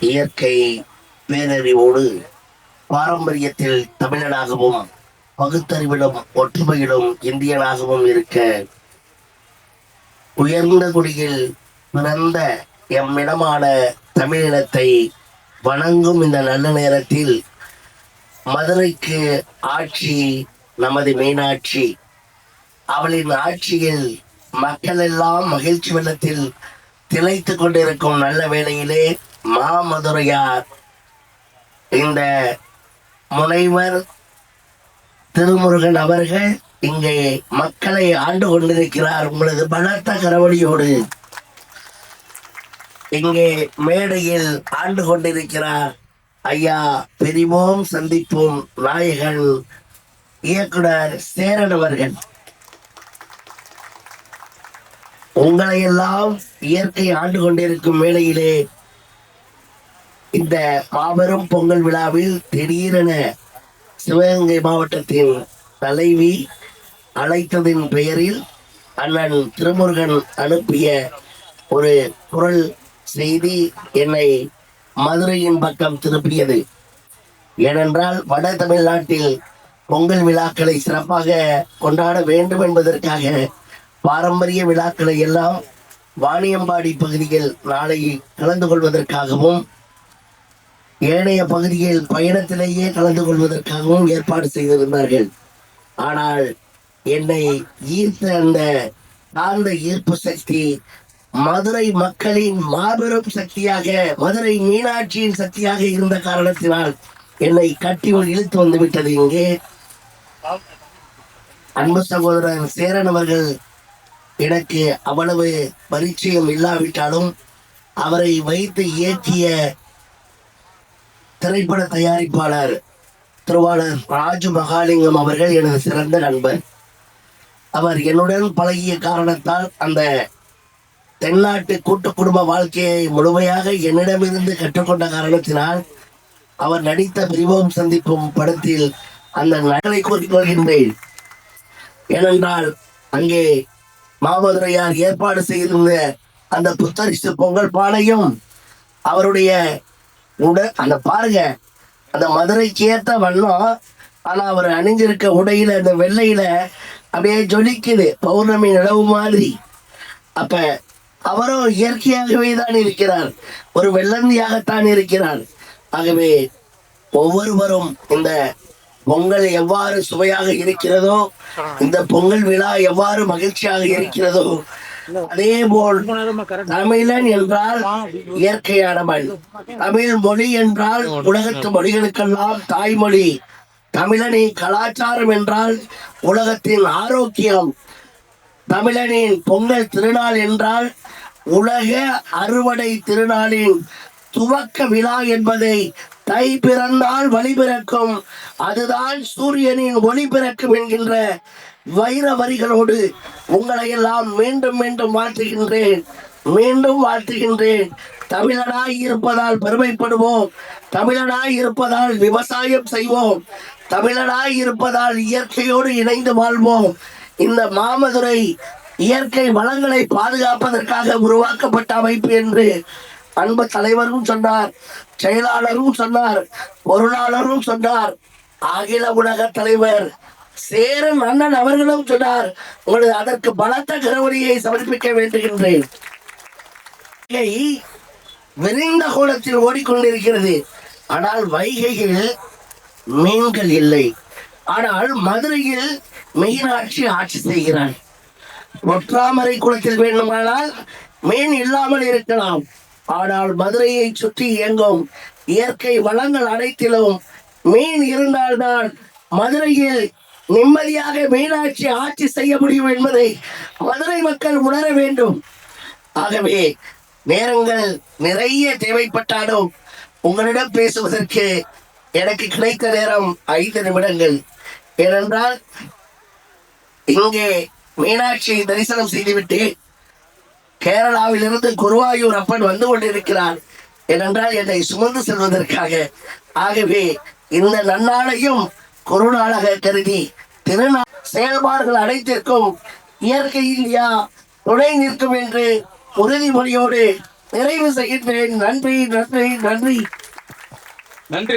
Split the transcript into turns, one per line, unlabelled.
இயற்கை பேரறிவோடு பாரம்பரியத்தில் தமிழனாகவும் பகுத்தறிவிலும் ஒற்றுமையிலும் இந்தியனாகவும் இருக்க உயர்ந்த குடியில் பிறந்த எம்மிடமான தமிழினத்தை வணங்கும் இந்த நல்ல நேரத்தில் மதுரைக்கு ஆட்சி நமது மீனாட்சி. அவளின் ஆட்சியில் மக்கள் எல்லாம் மகிழ்ச்சி வெள்ளத்தில் திளைத்துக் கொண்டிருக்கும் நல்ல வேளையிலே மாமதுரையார். இந்த முனைவர் திருமுருகன் அவர்கள் இங்கே மக்களை ஆண்டு கொண்டிருக்கிறார் உங்களது பலத்த கரவடியோடு. இங்கே மேடையில் ஆண்டு கொண்டிருக்கிறார் ஐயா பிரிவோம் சந்திப்போம் நாயகன் இயக்குனர் சேரன் அவர்கள். உங்களை எல்லாம் இயற்கை ஆண்டு கொண்டிருக்கும் மேடையிலே இந்த மாபெரும் பொங்கல் விழாவில் திடீரென சிவகங்கை மாவட்டத்தின் தலைவி அழைத்ததின் பெயரில் அண்ணன் திருமுருகன் அனுப்பிய ஒரு குரல் செய்தி என்னை மதுரையின் பக்கம் திருப்பியது. ஏனென்றால் வட தமிழ்நாட்டில் பொங்கல் விழாக்களை சிறப்பாக கொண்டாட வேண்டும் என்பதற்காக பாரம்பரிய விழாக்களை எல்லாம் வாணியம்பாடி பகுதியில் நாளை கலந்து கொள்வதற்காகவும் ஏனைய பகுதியில் பயணத்திலேயே கலந்து கொள்வதற்காகவும் ஏற்பாடு செய்திருந்தார்கள். ஆனால் என்னை ஈர்த்த அந்த தாழ்ந்த ஈர்ப்பு சக்தி மதுரை மக்களின் மாபெரும் சக்தியாக மதுரை மீனாட்சியின் சக்தியாக இருந்த காரணத்தினால் என்னை கட்டி இழுத்து வந்து விட்டது இங்கே அன்பு சகோதரர் சேரன் அவர்கள் எனக்கு அவ்வளவு பரிச்சயம் இல்லாவிட்டாலும் அவரை வைத்து இயக்கிய திரைப்பட தயாரிப்பாளர் திருவாளர் ராஜு மகாலிங்கம் அவர்கள் எனது சிறந்த நண்பர். அவர் என்னுடன் பழகிய காரணத்தால் அந்த தென்னாட்டு கூட்டு குடும்ப வாழ்க்கையை முழுமையாக என்னிடமிருந்து கற்றுக்கொண்ட காரணத்தினால் அவர் நடித்த பிரிவோம் சந்திப்பும் படத்தில் அந்த நகலை கூறிக்கொள்கின்றேன் ஏனென்றால் அங்கே மாமதுரையார் ஏற்பாடு செய்திருந்த அந்த புத்தரிசு பொங்கல் பானையும் அவருடைய உட அந்த பாருங்க அந்த மதுரைக்கு ஏத்த வண்ணம் ஆனா அவர் அணிஞ்சிருக்க உடையில அந்த வெள்ளையில அப்படியே ஜொலிக்குது பௌர்ணமி நிலவு மாதிரி. அப்ப அவரும் இயற்கையாகவே தான் இருக்கிறார். ஒரு வெள்ளந்தியாகத்தான் இருக்கிறார். ஆகவே ஒவ்வொருவரும் இந்த பொங்கல் எவ்வாறு சுவையாக இருக்கிறதோ இந்த பொங்கல் விழா எவ்வாறு மகிழ்ச்சியாக இருக்கிறதோ அதே போல் தமிழன் என்றால் இயற்கையானவன் தமிழ் மொழி என்றால் உலகத்து மொழிகளுக்கெல்லாம் தாய்மொழி. தமிழனின் கலாச்சாரம் என்றால் உலகத்தின் ஆரோக்கியம். தமிழனின் பொங்கல் திருநாள் என்றால் உலக அறுவடை திருநாளின் துவக்க விழா என்பதை தை பிறந்தால் வழி பிறக்கும் அதுதான் சூரியனின் ஒளி பிறக்கும் என்கின்ற வைர வரிகளோடு உங்களை எல்லாம் மீண்டும் மீண்டும் வாழ்த்துகின்றேன். மீண்டும் வாழ்த்துகின்றேன். தமிழனாய் இருப்பதால் பெருமைப்படுவோம். தமிழனாய் இருப்பதால் விவசாயம் செய்வோம். தமிழனாய் இருப்பதால் இயற்கையோடு இணைந்து வாழ்வோம். இந்த மாமதுரை இயற்கை வளங்களை பாதுகாப்பதற்காக உருவாக்கப்பட்ட அமைப்பு என்று அன்பு தலைவரும் சொன்னார் செயலாளரும் சொன்னார் பொருளாளரும் சொன்னார். அகில உலக தலைவர் சேரன் அண்ணன் அவர்களும் சொன்னார் உங்களது அதற்கு பலத்த கரவரியை சமர்ப்பிக்க வேண்டுகின்றேன். விரிந்த கோலத்தில் ஓடிக்கொண்டிருக்கிறது. ஆனால் வைகையில் மீன்கள் இல்லை. ஆனால் மதுரையில் மீனாட்சி ஆட்சி செய்கிறார் ஒற்றாமரை குளத்தில் வேண்டுமானால் மீன் இல்லாமல் இருக்கலாம். ஆனால் மதுரையை சுற்றி இயங்கும் இயற்கை வளங்கள் அனைத்திலும் மீன் இருந்தால்தான் மதுரையில் நிம்மதியாக மீனாட்சி ஆட்சி செய்ய முடியும் என்பதை மதுரை மக்கள் உணர வேண்டும். ஆகவே நேரங்கள் நிறைய தேவைப்பட்டாலும் உங்களிடம் பேசுவதற்கு எனக்கு கிடைத்த நேரம் ஐந்து நிமிடங்கள். ஏனென்றால் இங்கே மீனாட்சியை தரிசனம் செய்துவிட்டு கேரளாவிலிருந்து குருவாயூர் அப்பன் வந்து கொண்டிருக்கிறார். ஏனென்றால் என்னை சுமந்து செல்வதற்காக. ஆகவே இந்த நன்னாளையும் குருநாளாக கருதி திருநாள் செயல்பாடுகள் அனைத்திற்கும் இயற்கை இந்தியா துணை நிற்கும் என்று உறுதிமொழியோடு நிறைவு செய்கின்றேன். நன்றி நன்றி நன்றி.
நன்றி.